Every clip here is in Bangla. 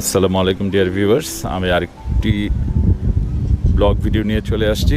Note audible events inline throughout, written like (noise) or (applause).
আসসালামু আলাইকুম ডিয়ার ভিউয়ার্স আমি আরেকটি ব্লগ ভিডিও নিয়ে চলে আসছি।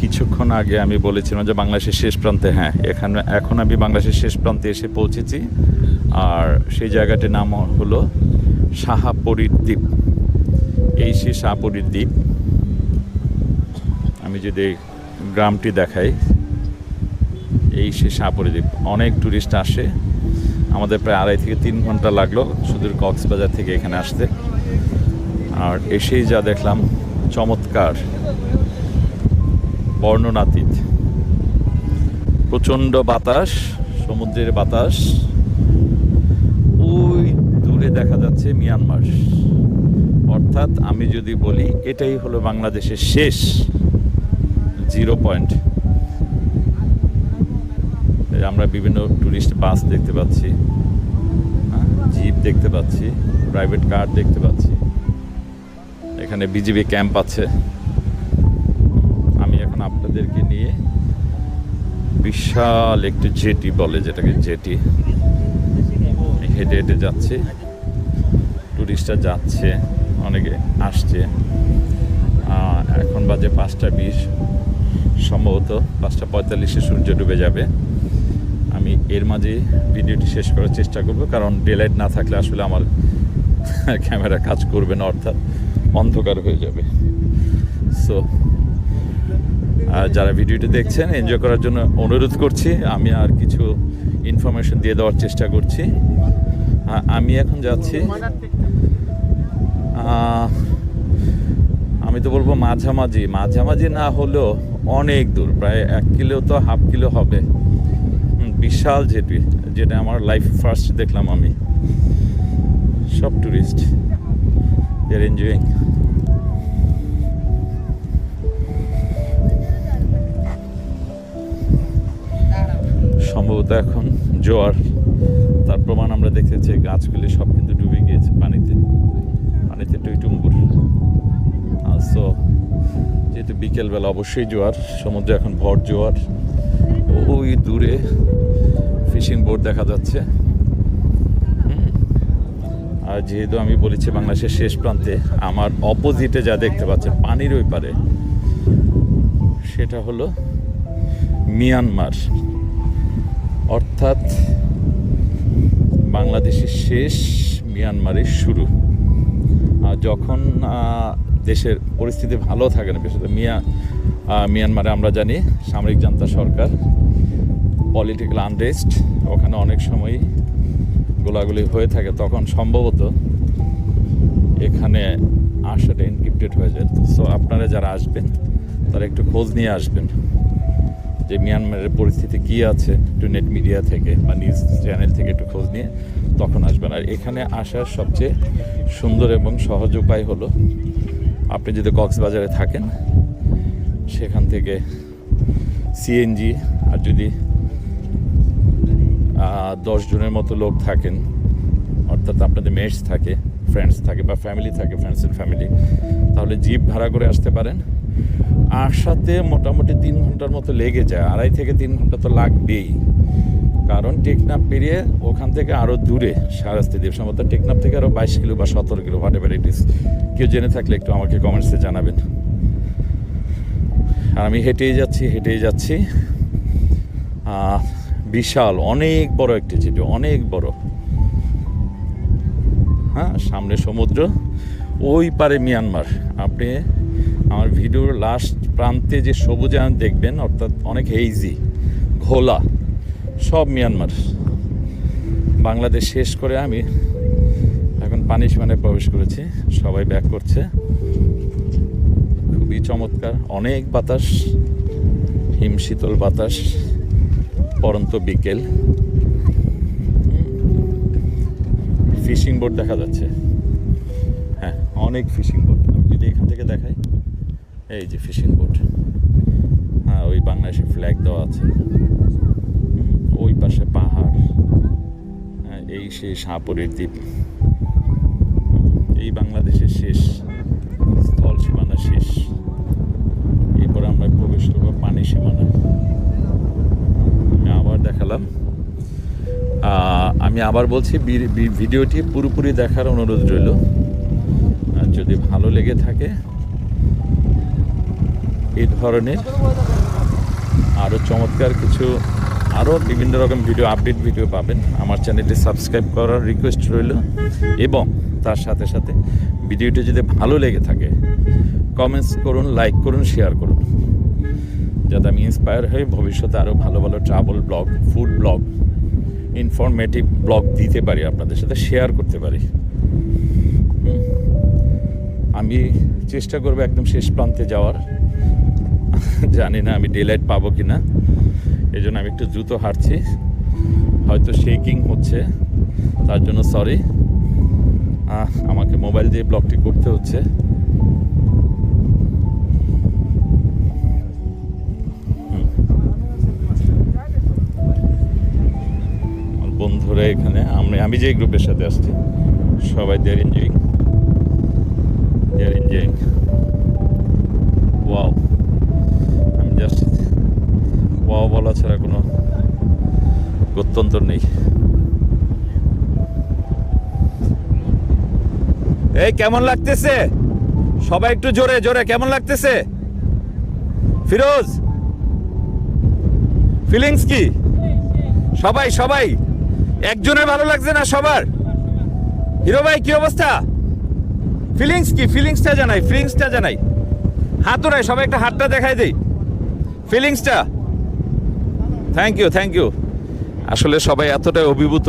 কিছুক্ষণ আগে আমি বলেছিলাম যে বাংলাদেশের শেষ প্রান্তে হ্যাঁ এখানে, এখন আমি বাংলাদেশের শেষ প্রান্তে এসে পৌঁছেছি। আর সেই জায়গাটির নাম হলো শাহাপরীর দ্বীপ। এই সে শাহাপরীর দ্বীপ, আমি যদি গ্রামটি দেখাই, এই সে শাহপুরি দ্বীপ। অনেক টুরিস্ট আসে। আমাদের প্রায় আড়াই থেকে তিন ঘণ্টা লাগল সুদূর কক্সবাজার থেকে এখানে আসতে। আর এসেই যা দেখলাম, চমৎকার বর্ণনাতীত। প্রচণ্ড বাতাস, সমুদ্রের বাতাস। ওই দূরে দেখা যাচ্ছে মিয়ানমার। অর্থাৎ আমি যদি বলি, এটাই হলো বাংলাদেশের শেষ জিরো পয়েন্ট আমরা বিভিন্ন টুরিস্ট বাস দেখতে পাচ্ছি জিপ দেখতে পাচ্ছি প্রাইভেট কার দেখতে পাচ্ছি। এখানে বিজিবি ক্যাম্প আছে। আমি এখন আপনাদেরকে নিয়ে বিশাল একটি জেটি বলে যেটাকে জেটি হেঁটে হেঁটে যাচ্ছে। টুরিস্টরা যাচ্ছে, অনেকে আসছে। এখন বাজে পাঁচটা বিশ। সম্ভবত পাঁচটা পঁয়তাল্লিশে সূর্য ডুবে যাবে। আমি এর মাঝে ভিডিওটি শেষ করার চেষ্টা করব, কারণ ডেলাইট না থাকলে আসলে আমার (laughs) ক্যামেরা কাজ করবে না, অর্থাৎ অন্ধকার হয়ে যাবে। সো আর যারা ভিডিওটি দেখছেন এনজয় করার জন্য অনুরোধ করছি, আমি আর কিছু ইনফরমেশন দিয়ে দেওয়ার চেষ্টা করছি। আমি এখন যাচ্ছি আমি তো বলব মাঝামাঝি। মাঝামাঝি না হলেও অনেক দূর, প্রায় এক কিলো তো হাফ কিলো হবে। বিশাল জেটি যেটা আমার লাইফ ফার্স্ট দেখলাম আমি। সব টুরিস্ট দেয়ার এনজয়িং সম্ভবত এখন জোয়ার। তার প্রমাণ আমরা দেখতেছি গাছগুলি সব কিন্তু ডুবে গিয়েছে পানিতে। পানিতে টইটুম্বুর। সো যেহেতু বিকেলবেলা অবশ্যই জোয়ার, সমুদ্রে এখন ভর জোয়ার। ওই দূরে ফিশিং বোট দেখা যাচ্ছে। আর যেহেতু আমি বলেছি বাংলাদেশের শেষ প্রান্তে, আমার অপোজিটে যা দেখতে পাচ্ছেন, পানির ওই পারে, সেটা হলো মিয়ানমার। অর্থাৎ বাংলাদেশের শেষ মিয়ানমারের শুরু। আর যখন দেশের পরিস্থিতি ভালো থাকে না, বিশেষত মিয়া মিয়ানমারে আমরা জানি, সামরিক জান্তা সরকার পলিটিক্যাল আনরেস্ট ওখানে অনেক সময়ই গোলাগুলি হয়ে থাকে। তখন সম্ভবত এখানে আসাটা এনক্রিপ্টেড হয়ে যায়। সো আপনারা যারা আসবেন, তারা একটু খোঁজ নিয়ে আসবেন যে মিয়ানমারের পরিস্থিতি কী আছে একটু নেট মিডিয়া থেকে বা নিউজ চ্যানেল থেকে একটু খোঁজ নিয়ে তখন আসবেন। আর এখানে আসার সবচেয়ে সুন্দর এবং সহজ উপায় হলো, আপনি যদি কক্সবাজারে থাকেন সেখান থেকে সিএনজি আর যদি দশ জনের মতো লোক থাকেন, অর্থাৎ আপনাদের মেটস থাকে ফ্রেন্ডস থাকে বা ফ্যামিলি থাকে ফ্রেন্ডসের ফ্যামিলি তাহলে জিপ ভাড়া করে আসতে পারেন। আসাতে মোটামুটি তিন ঘণ্টার মতো লেগে যায়, আড়াই থেকে তিন ঘণ্টা তো লাগবেই। কারণ টেকনাফ পেরিয়ে ওখান থেকে আরও দূরে সারাস্তি দ্বীপ সম্ভবত টেকনাফ থেকে আরও বাইশ কিলো বা সতেরো kilo whatever it is কেউ জেনে থাকলে একটু আমাকে কমেন্টসে জানাবেন। আর আমি হেঁটেই যাচ্ছি হেঁটেই যাচ্ছি। বিশাল, অনেক বড় একটি চিঠি অনেক বড়। হ্যাঁ সামনে সমুদ্র, ওই পারে মিয়ানমার। আপনি আমার ভিডিওর লাস্ট প্রান্তে যে সবুজ দেখবেন, অর্থাৎ অনেক হেইজি ঘোলা, সব মিয়ানমার। বাংলাদেশ শেষ করে আমি এখন পানি প্রবেশ করেছি, সবাই ব্যাক করছে। খুবই চমৎকার। অনেক বাতাস হিমশীতল বাতাস, পরন্ত বিকেল। ফিশিং বোট দেখা যাচ্ছে। হ্যাঁ অনেক ফিশিং বোট। আমি যদি এখান থেকে দেখাই, এই যে ফিশিং বোট। হ্যাঁ ওই বাংলাদেশের ফ্ল্যাগ দেওয়া আছে। ওই পাশে পাহাড়। হ্যাঁ এই সেই সাঁপুরের দ্বীপ। এই বাংলাদেশের শেষ। আবার বলছি ভিডিওটি পুরোপুরি দেখার অনুরোধ রইল। আর যদি ভালো লেগে থাকে এই ধরনের আরও চমৎকার কিছু, আরও বিভিন্ন রকম ভিডিও, আপডেট ভিডিও পাবেন। আমার চ্যানেলটি সাবস্ক্রাইব করার রিকোয়েস্ট রইল। এবং তার সাথে সাথে ভিডিওটি যদি ভালো লেগে থাকে, কমেন্টস করুন, লাইক করুন, শেয়ার করুন। যাতে আমি ইন্সপায়ার হয়ে ভবিষ্যতে আরও ভালো ভালো travel blog food blog informative blog দিতে পারি, আপনাদের সাথে শেয়ার করতে পারি। আমি চেষ্টা করব একদম শেষ প্রান্তে যাওয়ার। জানি না আমি ডেলাইট পাবো কি না এই জন্য আমি একটু দ্রুত হাঁটছি। হয়তো শেকিং হচ্ছে। তার জন্য সরি আমাকে মোবাইল দিয়ে ব্লগটি করতে হচ্ছে। বন্ধুরা এখানে। আমি আমি যে গ্রুপের সাথে আসছি, সবাই there enjoying there enjoying wow আমি জাস্ট ওয়াও বলা ছাড়া কোনো গত্যন্তর নেই। এই কেমন লাগতেছে? সবাই একটু জোরে জোরে, কেমন লাগতেছে? ফিরোজ? ফিলিংস কি? সবাই সবাই। একজনের ভালো লাগছে না সবার? হিরো ভাই, কি অবস্থা? ফিলিংস কি? ফিলিংসটা জানাই ফিলিংসটা জানাই। হাত নাই সবাই একটা হাতটা দেখাই দেই। ফিলিংসটা থ্যাংক ইউ থ্যাংক ইউ আসলে সবাই এতটাই অভিভূত,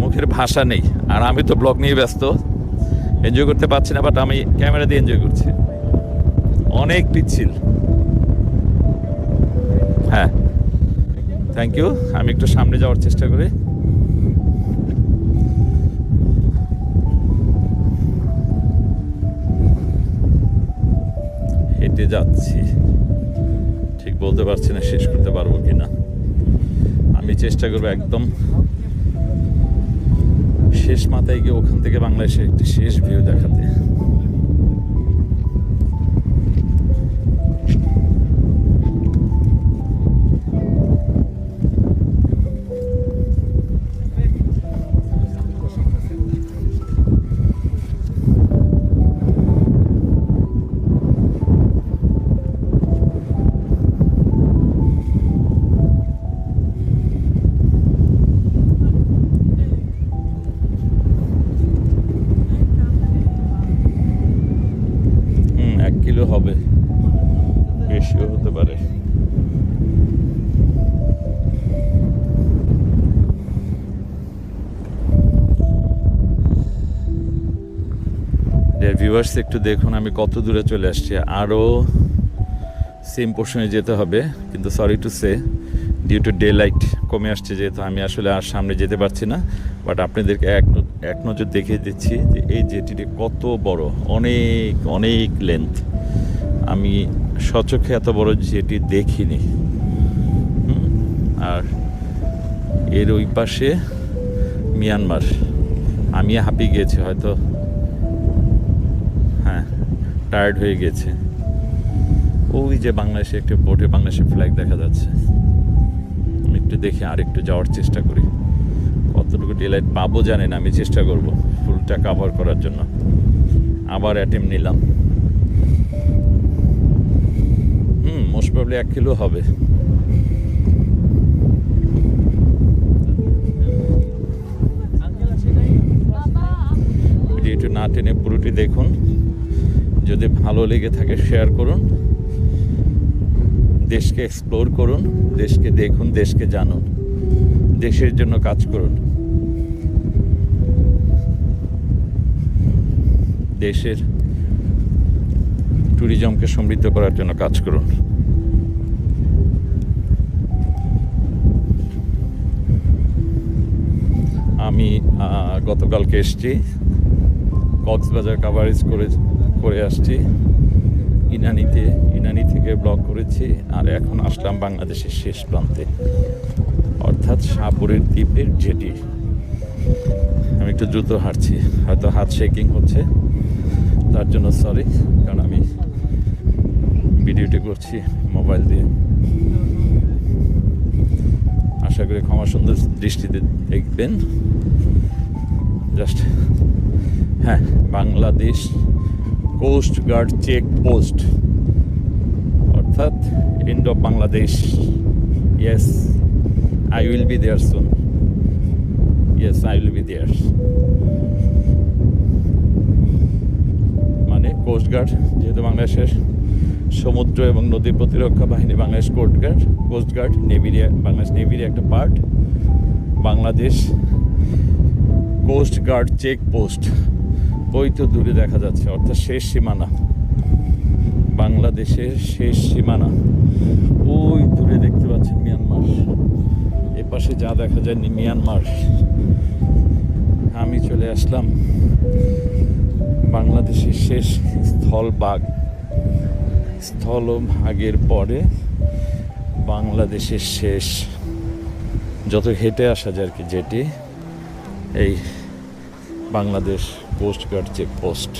মুখের ভাষা নেই। আর আমি তো ব্লগ নিয়ে ব্যস্ত এনজয় করতে পারছি না বাট আমি ক্যামেরা দিয়ে এনজয় করছি। অনেক পিচ্ছিল। হ্যাঁ। থ্যাংক ইউ আমি একটু সামনে যাওয়ার চেষ্টা করি। হেঁটে যাচ্ছি। ঠিক বলতে পারছি না শেষ করতে পারব কি না আমি চেষ্টা করব একদম শেষ মাথায় গিয়ে ওখান থেকে বাংলাদেশে একটি শেষ ভিউ দেখাতে। হবে। বেশিও হতে পারে। ভিউয়ার্স একটু দেখুন, আমি কত দূরে চলে আসছি। আরও সেম পোর্শনে যেতে হবে, কিন্তু sorry to say due to daylight কমে আসছে যেহেতু আমি আসলে আর সামনে যেতে পারছি না। বাট আপনাদেরকে এক এক নজর দেখিয়ে দিচ্ছি যে এই জেটিটি কত বড়, অনেক অনেক লেন্থ আমি সচক্ষে এত বড় জেটি দেখিনি। আর এর ওই পাশে মিয়ানমার। আমি হাঁপিয়ে গিয়েছি হয়তো হ্যাঁ টায়ার্ড হয়ে গেছে। ওই যে বাংলাদেশে একটু বোটে বাংলাদেশের ফ্ল্যাগ দেখা যাচ্ছে। আমি একটু দেখে, আর একটু যাওয়ার চেষ্টা করি। কতটুকু ডিলাইট পাবো জানি না, আমি চেষ্টা করব ফুলটা কাভার করার জন্য। আবার অ্যাটেম্প নিলাম। প্রবলি এক কিলো হবে। ভিডিওটি না টেনে পুরোটি দেখুন। যদি ভালো লেগে থাকে শেয়ার করুন। দেশকে এক্সপ্লোর করুন, দেশকে দেখুন, দেশকে জানুন। দেশের জন্য কাজ করুন। দেশের ট্যুরিজমকে সমৃদ্ধ করার জন্য কাজ করুন। আমি গতকালকে এসছি। কক্সবাজার কাভারেজ করে করে আসছি। ইনানিতে, ইনানি থেকে ব্লগ করেছি আর এখন আসলাম বাংলাদেশের শেষ প্রান্তে। অর্থাৎ সাপুরের দ্বীপের জেটি। আমি একটু দ্রুত হাঁটছি, হয়তো হাত শেকিং হচ্ছে। তার জন্য সরি কারণ আমি ভিডিওটি করছি মোবাইল দিয়ে। আশা করি ক্ষমা সুন্দর দৃষ্টিতে দেখবেন। জাস্ট হ্যাঁ Bangladesh coast guard check post অর্থাৎ end of Bangladesh yes I will be there soon yes I will be there মানে কোস্ট গার্ড যেহেতু বাংলাদেশের সমুদ্র এবং নদী প্রতিরক্ষা বাহিনী, Bangladesh coast guard coast guard নেভির Bangladesh নেভির একটা part Bangladesh coast guard check post ওই তো দূরে দেখা যাচ্ছে, অর্থাৎ শেষ সীমানা। বাংলাদেশের শেষ সীমানা। ওই দূরে দেখতে পাচ্ছেন মিয়ানমার। এ পাশে যা দেখা যায় নি- মিয়ানমার। আমি চলে আসলাম বাংলাদেশের শেষ স্থলভাগ স্থলভাগের পরে বাংলাদেশের শেষ। যত হেঁটে আসা যায় আর কি, যেটি এই Bangladesh coast guard check post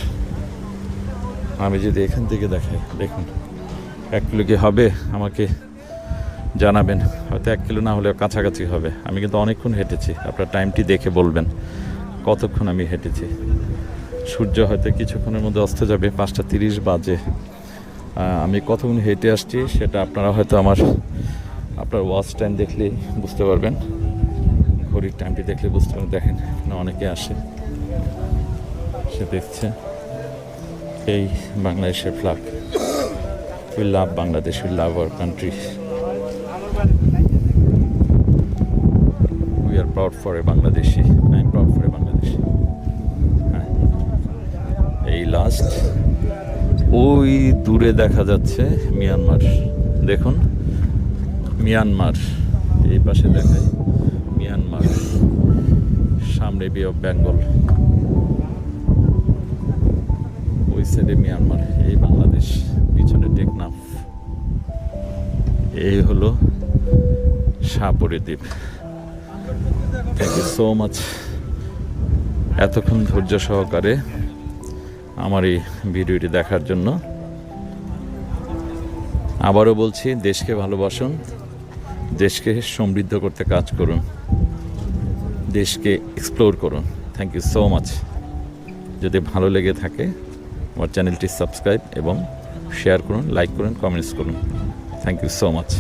আমি যদি এখান থেকে দেখাই, দেখুন, এক কিলো কি হবে? আমাকে জানাবেন। হয়তো এক কিলো না হলেও কাছাকাছি হবে। আমি কিন্তু অনেকক্ষণ হেঁটেছি। আপনার টাইমটি দেখে বলবেন, কতক্ষণ আমি হেঁটেছি। সূর্য হয়তো কিছুক্ষণের মধ্যে অস্ত যাবে, পাঁচটা তিরিশ বাজে। আমি কতক্ষণ হেঁটে আসছি সেটা আপনারা হয়তো আমার, আপনার ওয়াচ টাইম দেখলেই বুঝতে পারবেন। ঘড়ির টাইমটি দেখলে বুঝতে পারবেন। দেখেন, এখানে অনেকে আসে, সে দেখছে এই বাংলাদেশের flag we love Bangladesh we love our country we are proud for a Bangladeshi I am proud for a Bangladeshi এই লাস্ট ওই দূরে দেখা যাচ্ছে মিয়ানমার দেখুন মিয়ানমার এই পাশে দেখায় মিয়ানমার সামনে বে অফ বেঙ্গল ওই সাইডে মিয়ানমার এই বাংলাদেশ পিছনে টেকনাফ এই হলো সাপরি দ্বীপ. থ্যাংক ইউ সো মাচ এতক্ষণ ধৈর্য সহকারে আমার এই ভিডিওটি দেখার জন্য আবারও বলছি, দেশকে ভালোবাসুন, দেশকে সমৃদ্ধ করতে কাজ করুন। দেশকে এক্সপ্লোর করুন। থ্যাংক ইউ সো মাচ যদি ভালো লেগে থাকে, আমার চ্যানেলটি সাবস্ক্রাইব এবং শেয়ার করুন লাইক করুন কমেন্টস করুন। Thank you so much